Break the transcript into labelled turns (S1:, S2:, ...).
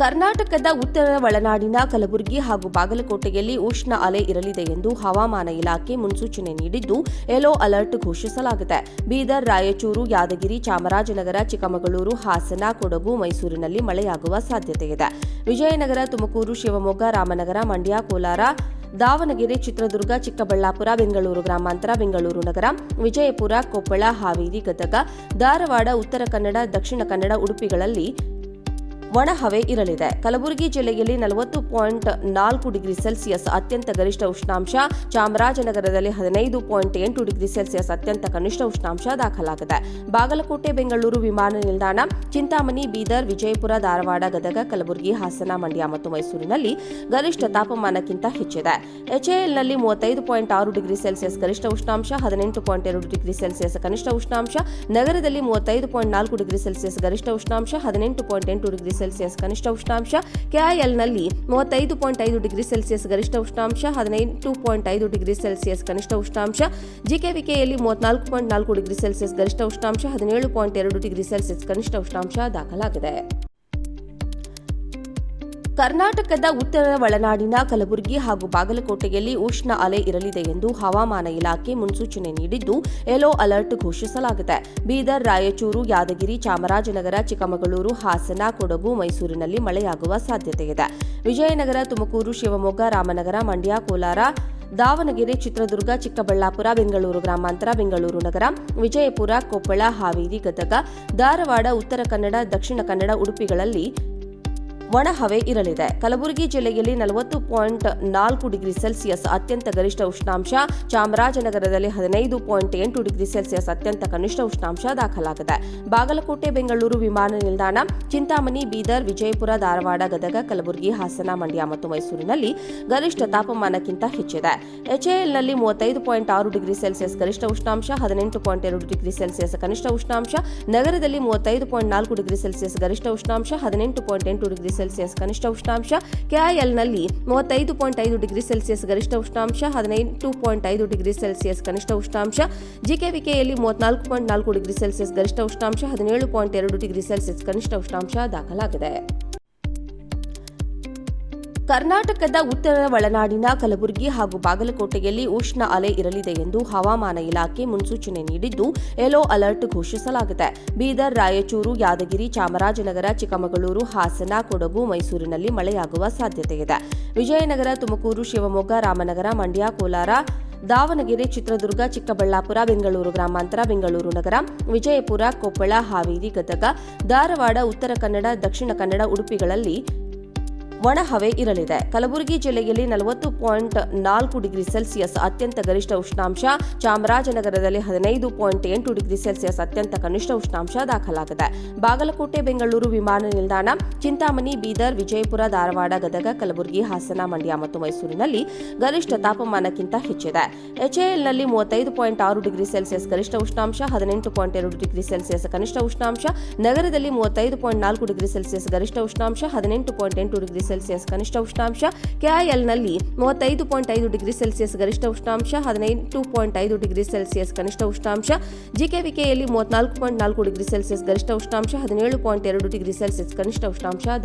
S1: ಕರ್ನಾಟಕದ ಉತ್ತರ ಒಳನಾಡಿನ ಕಲಬುರಗಿ ಹಾಗೂ ಬಾಗಲಕೋಟೆಯಲ್ಲಿ ಉಷ್ಣ ಅಲೆ ಇರಲಿದೆ ಎಂದು ಹವಾಮಾನ ಇಲಾಖೆ ಮುನ್ಸೂಚನೆ ನೀಡಿದ್ದು, ಯೆಲ್ಲೋ ಅಲರ್ಟ್ ಘೋಷಿಸಲಾಗಿದೆ. ಬೀದರ್, ರಾಯಚೂರು, ಯಾದಗಿರಿ, ಚಾಮರಾಜನಗರ, ಚಿಕ್ಕಮಗಳೂರು, ಹಾಸನ, ಕೊಡಗು, ಮೈಸೂರಿನಲ್ಲಿ ಮಳೆಯಾಗುವ ಸಾಧ್ಯತೆಯಿದೆ ವಿಜಯನಗರ, ತುಮಕೂರು, ಶಿವಮೊಗ್ಗ, ರಾಮನಗರ, ಮಂಡ್ಯ, ಕೋಲಾರ, ದಾವಣಗೆರೆ, ಚಿತ್ರದುರ್ಗ, ಚಿಕ್ಕಬಳ್ಳಾಪುರ, ಬೆಂಗಳೂರು ಗ್ರಾಮಾಂತರ, ಬೆಂಗಳೂರು ನಗರ, ವಿಜಯಪುರ, ಕೊಪ್ಪಳ, ಹಾವೇರಿ ಗದಗ ಧಾರವಾಡ, ಉತ್ತರ ಕನ್ನಡ, ದಕ್ಷಿಣ ಕನ್ನಡ ಉಡುಪಿಗಳಲ್ಲಿ ಒಣ ಹವೆ ಇರಲಿದೆ. ಕಲಬುರಗಿ ಜಿಲ್ಲೆಯಲ್ಲಿ ನಲವತ್ತು ಪಾಯಿಂಟ್ ನಾಲ್ಕು ಡಿಗ್ರಿ ಸೆಲ್ಸಿಯಸ್ ಅತ್ಯಂತ ಗರಿಷ್ಠ ಉಷ್ಣಾಂಶ, ಚಾಮರಾಜನಗರದಲ್ಲಿ ಹದಿನೈದು ಪಾಯಿಂಟ್ ಎಂಟು ಡಿಗ್ರಿ ಸೆಲ್ಸಿಯಸ್ ಅತ್ಯಂತ ಕನಿಷ್ಠ ಉಷ್ಣಾಂಶ ದಾಖಲಾಗಿದೆ. ಬಾಗಲಕೋಟೆ, ಬೆಂಗಳೂರು ವಿಮಾನ ನಿಲ್ದಾಣ, ಚಿಂತಾಮಣಿ, ಬೀದರ್, ವಿಜಯಪುರ, ಧಾರವಾಡ, ಗದಗ, ಕಲಬುರಗಿ, ಹಾಸನ, ಮಂಡ್ಯ ಮತ್ತು ಮೈಸೂರಿನಲ್ಲಿ ಗರಿಷ್ಠ ತಾಪಮಾನಕ್ಕಿಂತ ಹೆಚ್ಚಿದೆ. ಎಚ್ಎಎಲ್ನಲ್ಲಿ ಮೂವತ್ತೈದು ಪಾಯಿಂಟ್ ಆರು ಡಿಗ್ರಿ ಸೆಲ್ಸಿಯಸ್ ಗರಿಷ್ಠ ಉಷ್ಣಾಂಶ, ಹದಿನೆಂಟು ಪಾಯಿಂಟ್ ಎರಡು ಡಿಗ್ರಿ ಸೆಲ್ಸಿಯಸ್ ಕನಿಷ್ಠ ಉಷ್ಣಾಂಶ, ನಗರದಲ್ಲಿ ಮೂವತ್ತೈದು ಪಾಯಿಂಟ್ ನಾಲ್ಕು ಡಿಗ್ರಿ ಸೆಲ್ಸಿಯಸ್ ಗರಿಷ್ಠ ಉಷ್ಣಾಂಶ, ಹದಿನೆಂಟು ಪಾಯಿಂಟ್ ಎಂಟು ಡಿಗ್ರಿ ಸೆಲ್ಸಿಯಸ್ ಕನಿಷ್ಠ ಉಷ್ಣಾಂಶ ಕೆಐಎಲ್ನಲ್ಲಿ ಮೂವತ್ತೈದು ಪಾಯಿಂಟ್ ಐದು ಡಿಗ್ರಿ ಸೆಲ್ಸಿಯಸ್ ಗರಿಷ್ಠ ಉಷ್ಣಾಂಶ, ಹದಿನೈದು ಪಾಯಿಂಟ್ ಐದು ಡಿಗ್ರಿ ಸೆಲ್ಸಿಯಸ್ ಕನಿಷ್ಠ ಉಷ್ಣಾಂಶ ಜಿಕೆವಿಕೆಯಲ್ಲಿ ಮೂವತ್ನಾಲ್ಕು ಪಾಯಿಂಟ್ ನಾಲ್ಕು ಡಿಗ್ರಿ ಸೆಲ್ಸಿಯಸ್ ಗರಿಷ್ಠ ಉಷ್ಣಾಂಶ, ಹದಿನೇಳು ಪಾಯಿಂಟ್ ಎರಡು ಡಿಗ್ರಿ ಸೆಲ್ಸಿಯಸ್ ಕನಿಷ್ಠ ಉಷ್ಣಾಂಶ ದಾಖಲಾಗಿದೆ. ಕರ್ನಾಟಕದ ಉತ್ತರ ಒಳನಾಡಿನ ಕಲಬುರಗಿ ಹಾಗೂ ಬಾಗಲಕೋಟೆಯಲ್ಲಿ ಉಷ್ಣ ಅಲೆ ಇರಲಿದೆ ಎಂದು ಹವಾಮಾನ ಇಲಾಖೆ ಮುನ್ಸೂಚನೆ ನೀಡಿದ್ದು, ಯೆಲ್ಲೋ ಅಲರ್ಟ್ ಘೋಷಿಸಲಾಗಿದೆ. ಬೀದರ್, ರಾಯಚೂರು, ಯಾದಗಿರಿ, ಚಾಮರಾಜನಗರ, ಚಿಕ್ಕಮಗಳೂರು, ಹಾಸನ, ಕೊಡಗು, ಮೈಸೂರಿನಲ್ಲಿ ಮಳೆಯಾಗುವ ಸಾಧ್ಯತೆಯಿದೆ. ವಿಜಯನಗರ, ತುಮಕೂರು, ಶಿವಮೊಗ್ಗ, ರಾಮನಗರ, ಮಂಡ್ಯ, ಕೋಲಾರ, ದಾವಣಗೆರೆ, ಚಿತ್ರದುರ್ಗ, ಚಿಕ್ಕಬಳ್ಳಾಪುರ, ಬೆಂಗಳೂರು ಗ್ರಾಮಾಂತರ, ಬೆಂಗಳೂರು ನಗರ, ವಿಜಯಪುರ, ಕೊಪ್ಪಳ, ಹಾವೇರಿ ಗದಗ ಧಾರವಾಡ, ಉತ್ತರ ಕನ್ನಡ, ದಕ್ಷಿಣ ಕನ್ನಡ ಉಡುಪಿಗಳಲ್ಲಿ ಒಣ ಹವೆ ಇರಲಿದೆ. ಕಲಬುರಗಿ ಜಿಲ್ಲೆಯಲ್ಲಿ ನಲವತ್ತು ಪಾಯಿಂಟ್ ನಾಲ್ಕು ಡಿಗ್ರಿ ಸೆಲ್ಸಿಯಸ್ ಅತ್ಯಂತ ಗರಿಷ್ಠ ಉಷ್ಣಾಂಶ, ಚಾಮರಾಜನಗರದಲ್ಲಿ ಹದಿನೈದು ಪಾಯಿಂಟ್ ಎಂಟು ಡಿಗ್ರಿ ಸೆಲ್ಸಿಯಸ್ ಅತ್ಯಂತ ಕನಿಷ್ಠ ಉಷ್ಣಾಂಶ ದಾಖಲಾಗಿದೆ. ಬಾಗಲಕೋಟೆ, ಬೆಂಗಳೂರು ವಿಮಾನ ನಿಲ್ದಾಣ, ಚಿಂತಾಮಣಿ, ಬೀದರ್, ವಿಜಯಪುರ, ಧಾರವಾಡ, ಗದಗ, ಕಲಬುರಗಿ, ಹಾಸನ, ಮಂಡ್ಯ ಮತ್ತು ಮೈಸೂರಿನಲ್ಲಿ ಗರಿಷ್ಠ ತಾಪಮಾನಕ್ಕಿಂತ ಹೆಚ್ಚಿದೆ. ಎಚ್ಎಎಲ್ನಲ್ಲಿ ಮೂವತ್ತೈದು ಪಾಯಿಂಟ್ ಆರು ಡಿಗ್ರಿ ಸೆಲ್ಸಿಯಸ್ ಗರಿಷ್ಠ ಉಷ್ಣಾಂಶ, ಹದಿನೆಂಟು ಪಾಯಿಂಟ್ ಎರಡು ಡಿಗ್ರಿ ಸೆಲ್ಸಿಯಸ್ ಕನಿಷ್ಠ ಉಷ್ಣಾಂಶ, ನಗರದಲ್ಲಿ ಮೂವತ್ತೈದು ಪಾಯಿಂಟ್ ನಾಲ್ಕು ಡಿಗ್ರಿ ಸೆಲ್ಸಿಯಸ್ ಗರಿಷ್ಠ ಉಷ್ಣಾಂಶ, ಹದಿನೆಂಟು ಪಾಯಿಂಟ್ ಎಂಟು ಡಿಗ್ರಿ ಸೆಲ್ಸಿಯಸ್ ಕನಿಷ್ಠ ಉಷ್ಣಾಂಶ ಕೆಐಎಲ್ನಲ್ಲಿ ಮೂವತ್ತೈದು ಪಾಯಿಂಟ್ ಐದು ಡಿಗ್ರಿ ಸೆಲ್ಸಿಯಸ್ ಗರಿಷ್ಠ ಉಷ್ಣಾಂಶ, ಹದಿನೈದು ಪಾಯಿಂಟ್ ಐದು ಡಿಗ್ರಿ ಸೆಲ್ಸಿಯಸ್ ಕನಿಷ್ಠ ಉಷ್ಣಾಂಶ ಜಿಕೆವಿಕೆಯಲ್ಲಿ ಮೂವತ್ನಾಲ್ಕು ಪಾಯಿಂಟ್ ನಾಲ್ಕು ಡಿಗ್ರಿ ಸೆಲ್ಸಿಯಸ್ ಗರಿಷ್ಠ ಉಷ್ಣಾಂಶ, ಹದಿನೇಳು ಪಾಯಿಂಟ್ ಎರಡು ಡಿಗ್ರಿ ಸೆಲ್ಸಿಯಸ್ ಕನಿಷ್ಠ ಉಷ್ಣಾಂಶ ದಾಖಲಾಗಿದೆ. ಕರ್ನಾಟಕದ ಉತ್ತರ ಒಳನಾಡಿನ ಕಲಬುರಗಿ ಹಾಗೂ ಬಾಗಲಕೋಟೆಯಲ್ಲಿ ಉಷ್ಣ ಅಲೆ ಇರಲಿದೆ ಎಂದು ಹವಾಮಾನ ಇಲಾಖೆ ಮುನ್ಸೂಚನೆ ನೀಡಿದ್ದು, ಯೆಲ್ಲೋ ಅಲರ್ಟ್ ಘೋಷಿಸಲಾಗಿದೆ. ಬೀದರ್, ರಾಯಚೂರು, ಯಾದಗಿರಿ, ಚಾಮರಾಜನಗರ, ಚಿಕ್ಕಮಗಳೂರು, ಹಾಸನ, ಕೊಡಗು, ಮೈಸೂರಿನಲ್ಲಿ ಮಳೆಯಾಗುವ ಸಾಧ್ಯತೆಯಿದೆ ವಿಜಯನಗರ, ತುಮಕೂರು, ಶಿವಮೊಗ್ಗ, ರಾಮನಗರ, ಮಂಡ್ಯ, ಕೋಲಾರ, ದಾವಣಗೆರೆ, ಚಿತ್ರದುರ್ಗ, ಚಿಕ್ಕಬಳ್ಳಾಪುರ, ಬೆಂಗಳೂರು ಗ್ರಾಮಾಂತರ, ಬೆಂಗಳೂರು ನಗರ, ವಿಜಯಪುರ, ಕೊಪ್ಪಳ, ಹಾವೇರಿ ಗದಗ ಧಾರವಾಡ, ಉತ್ತರ ಕನ್ನಡ, ದಕ್ಷಿಣ ಕನ್ನಡ ಉಡುಪಿಗಳಲ್ಲಿ ಒಣ ಹವೆ ಇರಲಿದೆ. ಕಲಬುರಗಿ ಜಿಲ್ಲೆಯಲ್ಲಿ ನಲವತ್ತು ಪಾಯಿಂಟ್ ನಾಲ್ಕು ಡಿಗ್ರಿ ಸೆಲ್ಸಿಯಸ್ ಅತ್ಯಂತ ಗರಿಷ್ಠ ಉಷ್ಣಾಂಶ, ಚಾಮರಾಜನಗರದಲ್ಲಿ ಹದಿನೈದು ಪಾಯಿಂಟ್ ಎಂಟು ಡಿಗ್ರಿ ಸೆಲ್ಸಿಯಸ್ ಅತ್ಯಂತ ಕನಿಷ್ಠ ಉಷ್ಣಾಂಶ ದಾಖಲಾಗಿದೆ. ಬಾಗಲಕೋಟೆ, ಬೆಂಗಳೂರು ವಿಮಾನ ನಿಲ್ದಾಣ, ಚಿಂತಾಮಣಿ, ಬೀದರ್, ವಿಜಯಪುರ, ಧಾರವಾಡ, ಗದಗ, ಕಲಬುರಗಿ, ಹಾಸನ, ಮಂಡ್ಯ ಮತ್ತು ಮೈಸೂರಿನಲ್ಲಿ ಗರಿಷ್ಠ ತಾಪಮಾನಕ್ಕಿಂತ ಹೆಚ್ಚಿದೆ. ಎಚ್ಎಎಲ್ನಲ್ಲಿ ಮೂವತ್ತೈದು ಪಾಯಿಂಟ್ ಆರು ಡಿಗ್ರಿ ಸೆಲ್ಸಿಯಸ್ ಗರಿಷ್ಠ ಉಷ್ಣಾಂಶ, ಹದಿನೆಂಟು ಪಾಯಿಂಟ್ ಎರಡು ಡಿಗ್ರಿ ಸೆಲ್ಸಿಯಸ್ ಕನಿಷ್ಠ ಉಷ್ಣಾಂಶ, ನಗರದಲ್ಲಿ ಮೂವತ್ತೈದು ಪಾಯಿಂಟ್ ನಾಲ್ಕು ಡಿಗ್ರಿ ಸೆಲ್ಸಿಯಸ್ ಗರಿಷ್ಠ ಉಷ್ಣಾಂಶ, ಹದಿನೆಂಟು ಪಾಯಿಂಟ್ ಎಂಟು ಡಿಗ್ರಿ ಸೆಲ್ಸಿಯಸ್ ಕನಿಷ್ಠ ಉಷ್ಣಾಂಶ ಕೆಐಎಲ್ನಲ್ಲಿ ಮೂವತ್ತೈದು ಪಾಯಿಂಟ್ ಐದು ಡಿಗ್ರಿ ಸೆಲ್ಸಿಯಸ್ ಗರಿಷ್ಠ ಉಷ್ಣಾಂಶ, ಹದಿನೈದು ಪಾಯಿಂಟ್ ಐದು ಡಿಗ್ರಿ ಸೆಲ್ಸಿಯಸ್ ಕನಿಷ್ಠ ಉಷ್ಣಾಂಶ ಜಿಕೆವಿಕೆಯಲ್ಲಿ ಮೂವತ್ನಾಲ್ಕು ಪಾಯಿಂಟ್ ನಾಲ್ಕು ಡಿಗ್ರಿ ಸೆಲ್ಸಿಯಸ್ ಗರಿಷ್ಠ ಉಷ್ಣಾಂಶ, ಹದಿನೇಳು ಪಾಯಿಂಟ್ ಎರಡು ಡಿಗ್ರಿ ಸೆಲ್ಸಿಯಸ್ ಕನಿಷ್ಠ ಉಷ್ಣಾಂಶ.